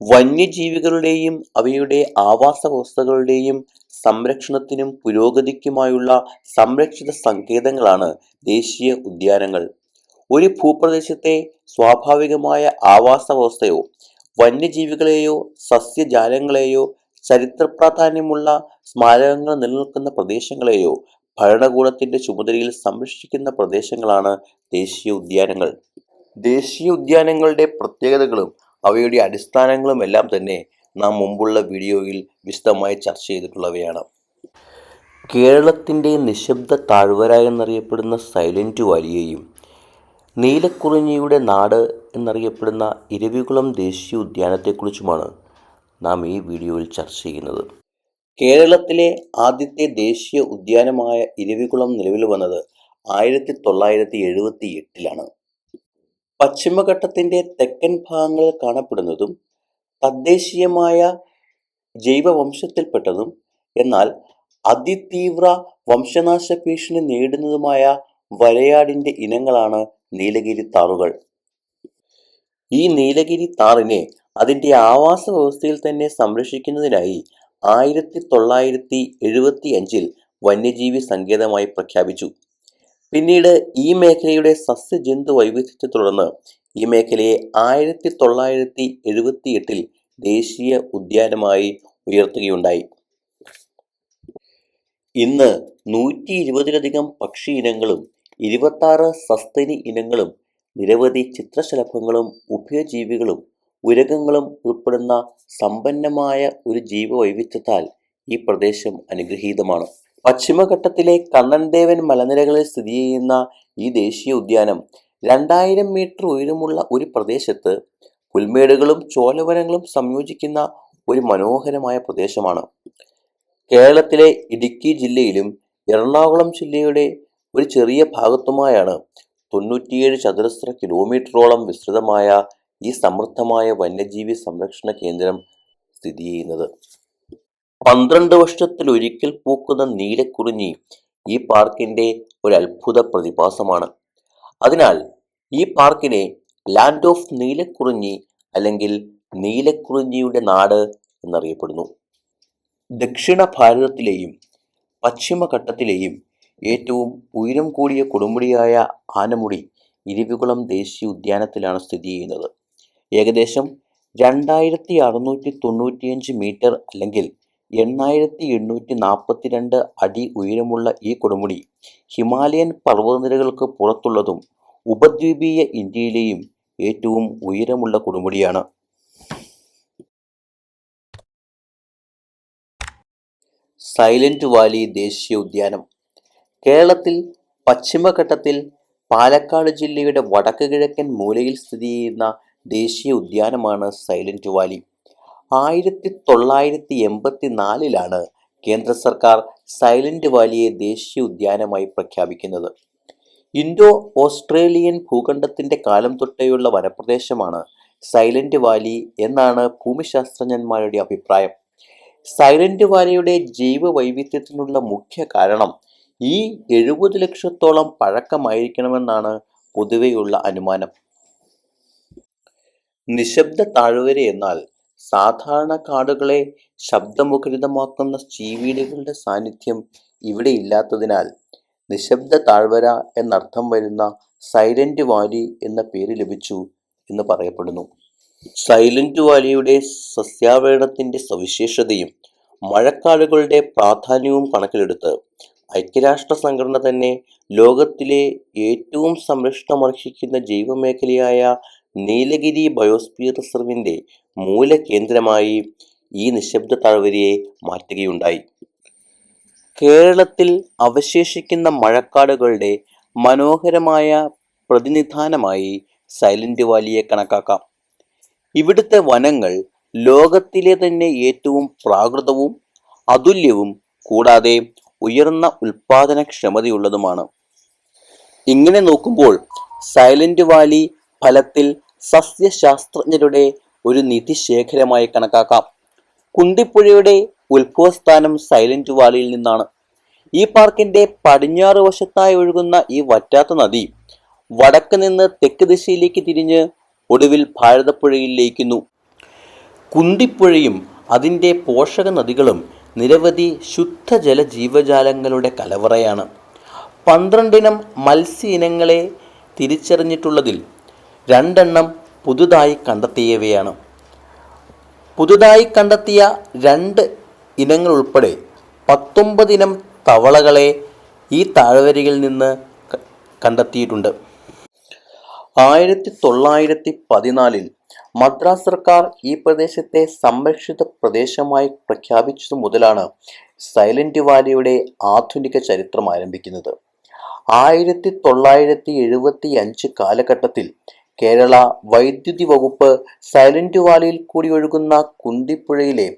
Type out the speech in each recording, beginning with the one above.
വന്യജീവികളുടെയും അവയുടെ ആവാസ വ്യവസ്ഥകളുടെയും സംരക്ഷണത്തിനും പുരോഗതിക്കുമായുള്ള സംരക്ഷിത സങ്കേതങ്ങളാണ് ദേശീയ ഉദ്യാനങ്ങൾ. ഒരു ഭൂപ്രദേശത്തെ സ്വാഭാവികമായ ആവാസ വ്യവസ്ഥയോ വന്യജീവികളെയോ സസ്യജാലങ്ങളെയോ ചരിത്ര പ്രാധാന്യമുള്ള സ്മാരകങ്ങൾ നിലനിൽക്കുന്ന പ്രദേശങ്ങളെയോ ഭരണകൂടത്തിന്റെ ചുമതലയിൽ സംരക്ഷിക്കുന്ന പ്രദേശങ്ങളാണ് ദേശീയ ഉദ്യാനങ്ങൾ. ദേശീയ ഉദ്യാനങ്ങളുടെ പ്രത്യേകതകളും അവയുടെ അടിസ്ഥാനങ്ങളും എല്ലാം തന്നെ നാം മുമ്പുള്ള വീഡിയോയിൽ വിശദമായി ചർച്ച ചെയ്തിട്ടുള്ളവയാണ്. കേരളത്തിന്റെ നിശബ്ദ താഴ്വര എന്നറിയപ്പെടുന്ന സൈലന്റ് വാലിയെയും നീലക്കുറിഞ്ഞിയുടെ നാട് എന്നറിയപ്പെടുന്ന ഇരവികുളം ദേശീയ ഉദ്യാനത്തെക്കുറിച്ചുമാണ് നാം ഈ വീഡിയോയിൽ ചർച്ച ചെയ്യുന്നത്. കേരളത്തിലെ ആദ്യത്തെ ദേശീയ ഉദ്യാനമായ ഇരവികുളം നിലവിൽ വന്നത് ആയിരത്തി തൊള്ളായിരത്തി എഴുപത്തി എട്ടിലാണ്. പശ്ചിമഘട്ടത്തിന്റെ തെക്കൻ ഭാഗങ്ങളിൽ കാണപ്പെടുന്നതും തദ്ദേശീയമായ ജൈവവംശത്തിൽപ്പെട്ടതും എന്നാൽ അതിതീവ്ര വംശനാശ ഭീഷണി നേരിടുന്നതുമായ വരയാടിന്റെ ഇനങ്ങളാണ് നീലഗിരി താറുകൾ. ഈ നീലഗിരി താറിനെ അതിന്റെ ആവാസ വ്യവസ്ഥയിൽ തന്നെ സംരക്ഷിക്കുന്നതിനായി ആയിരത്തി തൊള്ളായിരത്തി എഴുപത്തി അഞ്ചിൽ വന്യജീവി സങ്കേതമായി പ്രഖ്യാപിച്ചു. പിന്നീട് ഈ മേഖലയുടെ സസ്യജന്തു വൈവിധ്യത്തെ തുടർന്ന് ഈ മേഖലയെ ആയിരത്തി തൊള്ളായിരത്തി എഴുപത്തി എട്ടിൽ ദേശീയ ഉദ്യാനമായി ഉയർത്തുകയുണ്ടായി. ഇന്ന് നൂറ്റി ഇരുപതിലധികം പക്ഷി ഇനങ്ങളും ഇരുപത്താറ് സസ്തനി ഇനങ്ങളും നിരവധി ചിത്രശലഭങ്ങളും ഉഭയജീവികളും ഉരകങ്ങളും ഉൾപ്പെടുന്ന സമ്പന്നമായ ഒരു ജീവവൈവിധ്യത്താൽ ഈ പ്രദേശം അനുഗ്രഹീതമാണ്. പശ്ചിമഘട്ടത്തിലെ കണ്ണൻദേവൻ മലനിരകളിൽ സ്ഥിതി ചെയ്യുന്ന ഈ ദേശീയ ഉദ്യാനം രണ്ടായിരം മീറ്റർ ഉയരമുള്ള ഒരു പ്രദേശത്ത് പുൽമേടുകളും ചോലവനങ്ങളും സംയോജിക്കുന്ന ഒരു മനോഹരമായ പ്രദേശമാണ്. കേരളത്തിലെ ഇടുക്കി ജില്ലയിലും എറണാകുളം ജില്ലയുടെ ഒരു ചെറിയ ഭാഗത്തുമായാണ് തൊണ്ണൂറ്റിയേഴ് ചതുരശ്ര കിലോമീറ്ററോളം വിസ്തൃതമായ ഈ സമൃദ്ധമായ വന്യജീവി സംരക്ഷണ കേന്ദ്രം സ്ഥിതി ചെയ്യുന്നത്. പന്ത്രണ്ട് വർഷത്തിൽ ഒരിക്കൽ പൂക്കുന്ന നീലക്കുറിഞ്ഞി ഈ പാർക്കിന്റെ ഒരു അത്ഭുത പ്രതിഭാസമാണ്. അതിനാൽ ഈ പാർക്കിനെ ലാൻഡ് ഓഫ് നീലക്കുറിഞ്ഞി അല്ലെങ്കിൽ നീലക്കുറിഞ്ഞിയുടെ നാട് എന്നറിയപ്പെടുന്നു. ദക്ഷിണ ഭാരതത്തിലെയും പശ്ചിമഘട്ടത്തിലെയും ഏറ്റവും ഉയരം കൂടിയ കൊടുമുടിയായ ആനമുടി ഇരുവികുളം ദേശീയ ഉദ്യാനത്തിലാണ് സ്ഥിതി ചെയ്യുന്നത്. ഏകദേശം രണ്ടായിരത്തി അറുന്നൂറ്റി തൊണ്ണൂറ്റിയഞ്ച് മീറ്റർ അല്ലെങ്കിൽ എണ്ണായിരത്തി എണ്ണൂറ്റി നാൽപ്പത്തിരണ്ട് അടി ഉയരമുള്ള ഈ കൊടുമുടി ഹിമാലയൻ പർവതനിരകൾക്ക് പുറത്തുള്ളതും ഉപദ്വീപീയ ഇന്ത്യയിലെയും ഏറ്റവും ഉയരമുള്ള കൊടുമുടിയാണ്. സൈലന്റ് വാലി ദേശീയ ഉദ്യാനം. കേരളത്തിൽ പശ്ചിമഘട്ടത്തിൽ പാലക്കാട് ജില്ലയുടെ വടക്ക് കിഴക്കൻ മൂലയിൽ സ്ഥിതി ചെയ്യുന്ന ദേശീയ ഉദ്യാനമാണ് സൈലന്റ് വാലി. ആയിരത്തി തൊള്ളായിരത്തി എൺപത്തി നാലിലാണ് കേന്ദ്ര സർക്കാർ സൈലന്റ് വാലിയെ ദേശീയ ഉദ്യാനമായി പ്രഖ്യാപിക്കുന്നത്. ഇൻഡോ ഓസ്ട്രേലിയൻ ഭൂഖണ്ഡത്തിന്റെ കാലം തൊട്ടേയുള്ള വനപ്രദേശമാണ് സൈലന്റ് വാലി എന്നാണ് ഭൂമിശാസ്ത്രജ്ഞന്മാരുടെ അഭിപ്രായം. സൈലന്റ് വാലിയുടെ ജൈവ വൈവിധ്യത്തിനുള്ള മുഖ്യ കാരണം ഈ എഴുപത് ലക്ഷത്തോളം പഴക്കമായിരിക്കണമെന്നാണ് പൊതുവെയുള്ള അനുമാനം. നിശബ്ദ താഴ്വര എന്നാൽ സാധാരണ കാടുകളെ ശബ്ദമുഖരിതമാക്കുന്ന ചീവീടുകളുടെ സാന്നിധ്യം ഇവിടെ ഇല്ലാത്തതിനാൽ നിശബ്ദ താഴ്വര എന്നർത്ഥം വരുന്ന സൈലന്റ് വാലി എന്ന പേര് ലഭിച്ചു എന്ന് പറയപ്പെടുന്നു. സൈലന്റ് വാലിയുടെ സസ്യാവരണത്തിന്റെ സവിശേഷതയും മഴക്കാടുകളുടെ പ്രാധാന്യവും കണക്കിലെടുത്ത് ഐക്യരാഷ്ട്ര സംഘടന തന്നെ ലോകത്തിലെ ഏറ്റവും സംരക്ഷണമർഹിക്കുന്ന ജൈവമേഖലയായ നീലഗിരി ബയോസ്ഫിയർ റിസർവിന്റെ മൂലകേന്ദ്രമായി ഈ നിശബ്ദ താഴ്വരയെ മാറ്റുകയുണ്ടായി. കേരളത്തിൽ അവശേഷിക്കുന്ന മഴക്കാടുകളുടെ മനോഹരമായ പ്രതിനിധാനമായി സൈലന്റ് വാലിയെ കണക്കാക്കാം. ഇവിടുത്തെ വനങ്ങൾ ലോകത്തിലെ തന്നെ ഏറ്റവും പ്രാകൃതവും അതുല്യവും കൂടാതെ ഉയർന്ന ഉൽപാദനക്ഷമതയുള്ളതുമാണ്. ഇങ്ങനെ നോക്കുമ്പോൾ സൈലന്റ് വാലി ഫലത്തിൽ സസ്യശാസ്ത്രജ്ഞരുടെ ഒരു നിധിശേഖരമായി കണക്കാക്കാം. കുണ്ടിപ്പുഴയുടെ ഉത്ഭവസ്ഥാനം സൈലന്റ് വാലിയിൽ നിന്നാണ്. ഈ പാർക്കിന്റെ പടിഞ്ഞാറ് വശത്തായി ഒഴുകുന്ന ഈ വറ്റാത്ത നദി വടക്ക് നിന്ന് തെക്ക് ദിശയിലേക്ക് തിരിഞ്ഞ് ഒടുവിൽ ഭാരതപ്പുഴയിൽ ലയിക്കുന്നു കുണ്ടിപ്പുഴയും അതിന്റെ പോഷക നദികളും നിരവധി ശുദ്ധജല ജീവജാലങ്ങളുടെ കലവറയാണ്. പന്ത്രണ്ടിനം മത്സ്യ ഇനങ്ങളെ തിരിച്ചറിഞ്ഞിട്ടുള്ളതിൽ രണ്ടെണ്ണം പുതുതായി കണ്ടെത്തിയവയാണ്. പുതുതായി കണ്ടെത്തിയ രണ്ട് ഇനങ്ങൾ ഉൾപ്പെടെ പത്തൊമ്പതിനം തവളകളെ ഈ താഴ്വരയിൽ നിന്ന് കണ്ടെത്തിയിട്ടുണ്ട്. ആയിരത്തി തൊള്ളായിരത്തി പതിനാലിൽ മദ്രാസ് സർക്കാർ ഈ പ്രദേശത്തെ സംരക്ഷിത പ്രദേശമായി പ്രഖ്യാപിച്ചതു മുതലാണ് സൈലന്റ് വാലിയുടെ ആധുനിക ചരിത്രം ആരംഭിക്കുന്നത്. ആയിരത്തി തൊള്ളായിരത്തി എഴുപത്തി അഞ്ച് കാലഘട്ടത്തിൽ കേരള വൈദ്യുതി വകുപ്പ് സൈലന്റ് വാലിയിൽ കൂടി ഒഴുകുന്ന കുന്തിപ്പുഴയിലെ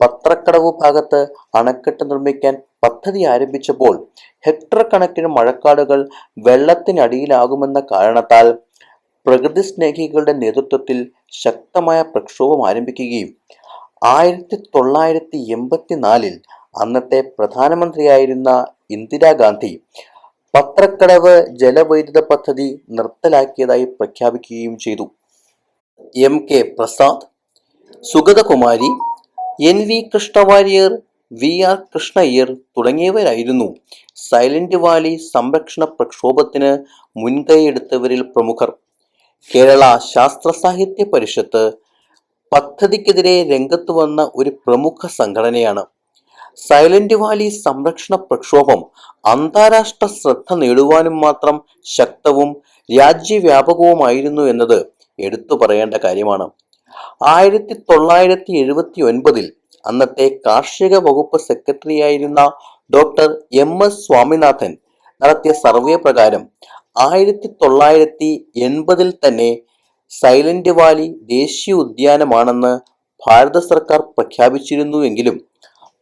പത്രക്കടവ് ഭാഗത്ത് അണക്കെട്ട് നിർമ്മിക്കാൻ പദ്ധതി ആരംഭിച്ചപ്പോൾ ഹെക്ടർ കണക്കിന് മഴക്കാടുകൾ വെള്ളത്തിനടിയിലാകുമെന്ന കാരണത്താൽ പ്രകൃതി സ്നേഹികളുടെ നേതൃത്വത്തിൽ ശക്തമായ പ്രക്ഷോഭം ആരംഭിക്കുകയും ആയിരത്തി തൊള്ളായിരത്തി എൺപത്തിനാലിൽ അന്നത്തെ പ്രധാനമന്ത്രിയായിരുന്ന ഇന്ദിരാഗാന്ധി പത്രക്കടവ് ജലവൈദ്യുത പദ്ധതി നിർത്തലാക്കിയതായി പ്രഖ്യാപിക്കുകയും ചെയ്തു. M K Prasad Sugathakumari N V Krishna Warrier V R Krishna Iyer തുടങ്ങിയവരായിരുന്നു silent Valley സംരക്ഷണ പ്രക്ഷോഭത്തിന് മുൻകൈയെടുത്തവരിൽ പ്രമുഖർ. കേരള ശാസ്ത്ര സാഹിത്യ പരിഷത്ത് പദ്ധതിക്കെതിരെ രംഗത്ത് വന്ന ഒരു പ്രമുഖ സംഘടനയാണ്. സൈലന്റ് വാലി സംരക്ഷണ പ്രക്ഷോഭം അന്താരാഷ്ട്ര ശ്രദ്ധ നേടുവാനും മാത്രം ശക്തവും രാജ്യവ്യാപകവുമായിരുന്നു എന്നത് എടുത്തു പറയേണ്ട കാര്യമാണ്. ആയിരത്തി തൊള്ളായിരത്തി എഴുപത്തി ഒൻപതിൽ അന്നത്തെ കാർഷിക വകുപ്പ് സെക്രട്ടറിയായിരുന്ന ഡോക്ടർ എം. എസ്. സ്വാമിനാഥൻ നടത്തിയ സർവേ പ്രകാരം ആയിരത്തി തൊള്ളായിരത്തി എൺപതിൽ തന്നെ സൈലന്റ് വാലി ദേശീയ ഉദ്യാനമാണെന്ന് ഭാരത സർക്കാർ പ്രഖ്യാപിച്ചിരുന്നുവെങ്കിലും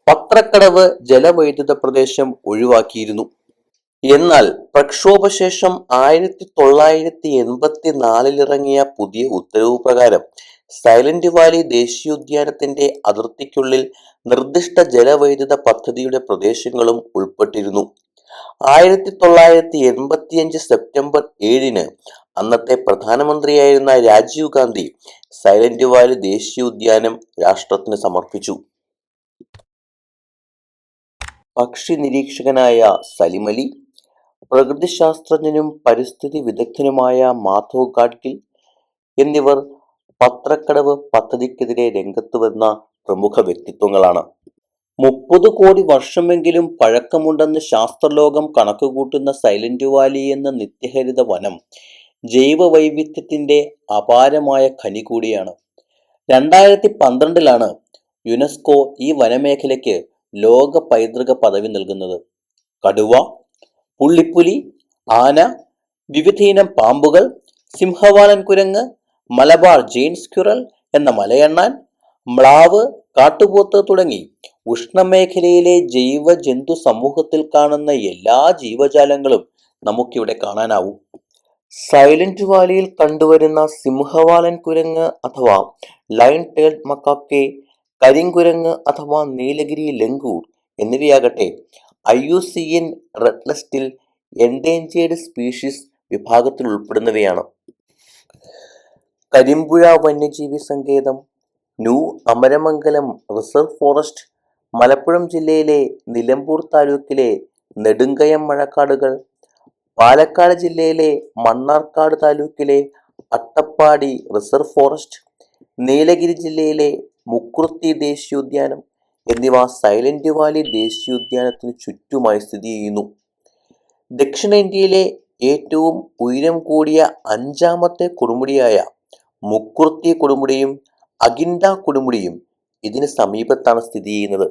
പത്രക്കടവ് ജലവൈദ്യുത പ്രദേശം ഒഴിവാക്കിയിരുന്നു. എന്നാൽ പ്രക്ഷോഭശേഷം ആയിരത്തി തൊള്ളായിരത്തി എൺപത്തി നാലിലിറങ്ങിയ പുതിയ ഉത്തരവ് പ്രകാരം സൈലന്റ് വാലി ദേശീയോദ്യാനത്തിന്റെ അതിർത്തിക്കുള്ളിൽ നിർദ്ദിഷ്ട ജലവൈദ്യുത പദ്ധതിയുടെ പ്രദേശങ്ങളും ഉൾപ്പെട്ടിരുന്നു. ആയിരത്തി തൊള്ളായിരത്തി എൺപത്തിയഞ്ച് സെപ്റ്റംബർ ഏഴിന് അന്നത്തെ പ്രധാനമന്ത്രിയായിരുന്ന രാജീവ് ഗാന്ധി സൈലന്റ് വാലി ദേശീയോദ്യാനം രാഷ്ട്രത്തിന് സമർപ്പിച്ചു. പക്ഷി നിരീക്ഷകനായ സലിമലി പ്രകൃതിശാസ്ത്രജ്ഞനും പരിസ്ഥിതി വിദഗ്ധനുമായ മാധവ് ഗാഡ്ഗിൽ എന്നിവർ പത്രക്കടവ് പദ്ധതിക്കെതിരെ രംഗത്ത് വന്ന പ്രമുഖ വ്യക്തിത്വങ്ങളാണ്. മുപ്പത് കോടി വർഷമെങ്കിലും പഴക്കമുണ്ടെന്ന് ശാസ്ത്രലോകം കണക്കുകൂട്ടുന്ന സൈലന്റ് വാലി എന്ന നിത്യഹരിത വനം ജൈവ വൈവിധ്യത്തിന്റെ അപാരമായ ഖനി കൂടിയാണ്. രണ്ടായിരത്തി പന്ത്രണ്ടിലാണ് യുനെസ്കോ ഈ വനമേഖലയ്ക്ക് ലോക പൈതൃക പദവി നൽകുന്നത്. കടുവ പുള്ളിപ്പുലി ആന വിവിധയിനം പാമ്പുകൾ സിംഹവാലൻ കുരങ്ങ് മലബാർ ജെയിൻസ് സ്ക്യുറൽ എന്ന മലയണ്ണാൻ മ്ലാവ് കാട്ടുപോത്ത് തുടങ്ങി ഉഷ്ണമേഖലയിലെ ജൈവ ജന്തു സമൂഹത്തിൽ കാണുന്ന എല്ലാ ജീവജാലങ്ങളും നമുക്കിവിടെ കാണാനാവും. സൈലന്റ് വാലിയിൽ കണ്ടുവരുന്ന സിംഹവാലൻ കുരങ്ങ് അഥവാ ലൈൻ ടേൾഡ് മക്കാക്കെ കരിങ്കുരങ്ങ് അഥവാ Nilgiri langur എന്നിവയാകട്ടെ I U C N red ലിസ്റ്റിൽ എൻഡേഞ്ചേർഡ് സ്പീഷീസ് വിഭാഗത്തിൽ ഉൾപ്പെടുന്നവയാണ്. കരിമ്പുഴ വന്യജീവി സങ്കേതം new Amarambalam reserve forest Malappuram ജില്ലയിലെ നിലമ്പൂർ താലൂക്കിലെ നെടുങ്കയം മഴക്കാടുകൾ പാലക്കാട് ജില്ലയിലെ മണ്ണാർക്കാട് താലൂക്കിലെ അട്ടപ്പാടി റിസർവ് ഫോറസ്റ്റ് നീലഗിരി ജില്ലയിലെ മുക്കുറുത്തി ദേശീയോദ്യാനം എന്നിവ സൈലന്റ് വാലി ദേശീയോദ്യാനത്തിന് ചുറ്റുമായി സ്ഥിതി ചെയ്യുന്നു. ദക്ഷിണേന്ത്യയിലെ ഏറ്റവും ഉയരം കൂടിയ അഞ്ചാമത്തെ കൊടുമുടിയായ മുക്കുർത്തി കൊടുമുടിയും അഗിൻഡ കൊടുമുടിയും ഇതിന് സമീപത്താണ് സ്ഥിതി ചെയ്യുന്നത്.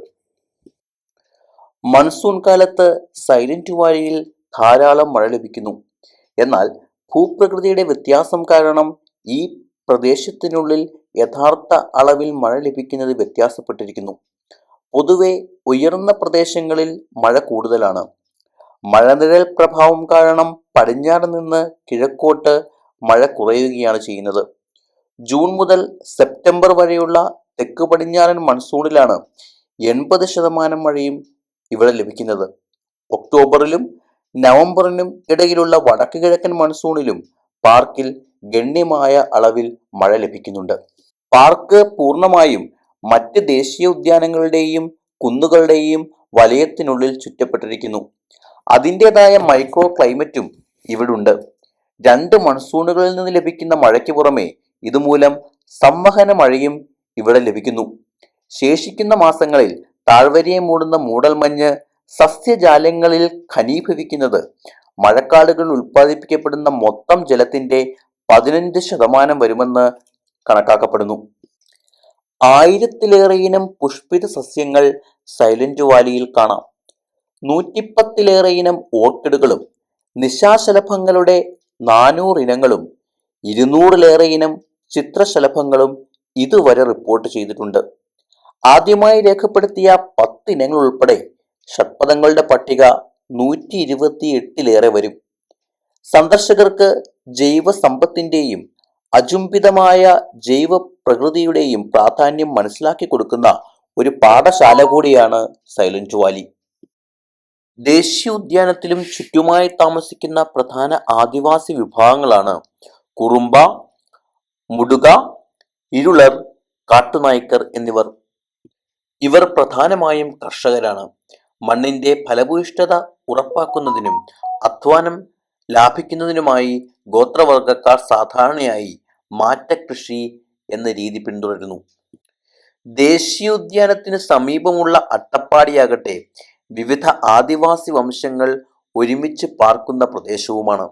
മൺസൂൺ കാലത്ത് സൈലന്റ് വാലിയിൽ ധാരാളം മഴ ലഭിക്കുന്നു. എന്നാൽ ഭൂപ്രകൃതിയുടെ വ്യത്യാസം കാരണം ഈ പ്രദേശത്തിനുള്ളിൽ യഥാർത്ഥ അളവിൽ മഴ ലഭിക്കുന്നത് വ്യത്യാസപ്പെട്ടിരിക്കുന്നു. പൊതുവെ ഉയർന്ന പ്രദേശങ്ങളിൽ മഴ കൂടുതലാണ്. മഴനിഴൽ പ്രഭാവം കാരണം പടിഞ്ഞാറ് നിന്ന് കിഴക്കോട്ട് മഴ കുറയുകയാണ് ചെയ്യുന്നത്. ജൂൺ മുതൽ സെപ്റ്റംബർ വരെയുള്ള തെക്ക് പടിഞ്ഞാറൻ മൺസൂണിലാണ് എൺപത് ശതമാനം മഴയും ഇവിടെ ലഭിക്കുന്നത്. ഒക്ടോബറിലും നവംബറിനും ഇടയിലുള്ള വടക്ക് കിഴക്കൻ മൺസൂണിലും പാർക്കിൽ ഗണ്യമായ അളവിൽ മഴ ലഭിക്കുന്നുണ്ട്. പാർക്ക് പൂർണമായും മറ്റ് ദേശീയ ഉദ്യാനങ്ങളുടെയും കുന്നുകളുടെയും വലയത്തിനുള്ളിൽ ചുറ്റപ്പെട്ടിരിക്കുന്നു. അതിന്റെതായ മൈക്രോ ക്ലൈമറ്റും ഇവിടുണ്ട്. രണ്ട് മൺസൂണുകളിൽ നിന്ന് ലഭിക്കുന്ന മഴയ്ക്ക് പുറമെ ഇതുമൂലം സംവഹന മഴയും ഇവിടെ ലഭിക്കുന്നു. ശേഷിക്കുന്ന മാസങ്ങളിൽ താഴ്വരയെ മൂടുന്ന മൂടൽമഞ്ഞ് സസ്യജാലങ്ങളിൽ ഖനീഭവിക്കുന്നത് മഴക്കാടുകൾ ഉൽപ്പാദിപ്പിക്കപ്പെടുന്ന മൊത്തം ജലത്തിന്റെ പതിനഞ്ച് ശതമാനം വരുമെന്ന് കണക്കാക്കപ്പെടുന്നു. ആയിരത്തിലേറെ ഇനം പുഷ്പിത സസ്യങ്ങൾ സൈലന്റ് വാലിയിൽ കാണാം. നൂറ്റിപ്പത്തിലേറെ ഇനം ഓർക്കിഡുകളും നിശാശലഭങ്ങളുടെ നാനൂറ് ഇനങ്ങളും ഇരുന്നൂറിലേറെ ഇനം ചിത്രശലഭങ്ങളും ഇതുവരെ റിപ്പോർട്ട് ചെയ്തിട്ടുണ്ട്. ആദ്യമായി രേഖപ്പെടുത്തിയ പത്ത് ഇനങ്ങൾ ഉൾപ്പെടെ ഷഡ്പദങ്ങളുടെ പട്ടിക നൂറ്റി ഇരുപത്തി എട്ടിലേറെ വരും. സന്ദർശകർക്ക് ജൈവ സമ്പത്തിന്റെയും അചുംബിതമായ ജൈവ പ്രകൃതിയുടെയും പ്രാധാന്യം മനസ്സിലാക്കി കൊടുക്കുന്ന ഒരു പാഠശാല കൂടിയാണ് സൈലന്റ് വാലി. ദേശീയ ഉദ്യാനത്തിലും ചുറ്റുമായി താമസിക്കുന്ന പ്രധാന ആദിവാസി വിഭാഗങ്ങളാണ് കുറുമ്പ മുടുക ഇരുളർ കാട്ടുനായ്ക്കർ എന്നിവർ. ഇവർ പ്രധാനമായും കർഷകരാണ്. മണ്ണിന്റെ ഫലഭൂയിഷ്ഠത ഉറപ്പാക്കുന്നതിനും അധ്വാനം ലാഭിക്കുന്നതിനുമായി ഗോത്രവർഗക്കാർ സാധാരണയായി മാറ്റകൃഷി എന്ന രീതി പിന്തുടരുന്നു. ദേശീയോദ്യാനത്തിന് സമീപമുള്ള അട്ടപ്പാടിയാകട്ടെ വിവിധ ആദിവാസി വംശങ്ങൾ ഒരുമിച്ച് പാർക്കുന്ന പ്രദേശവുമാണ്.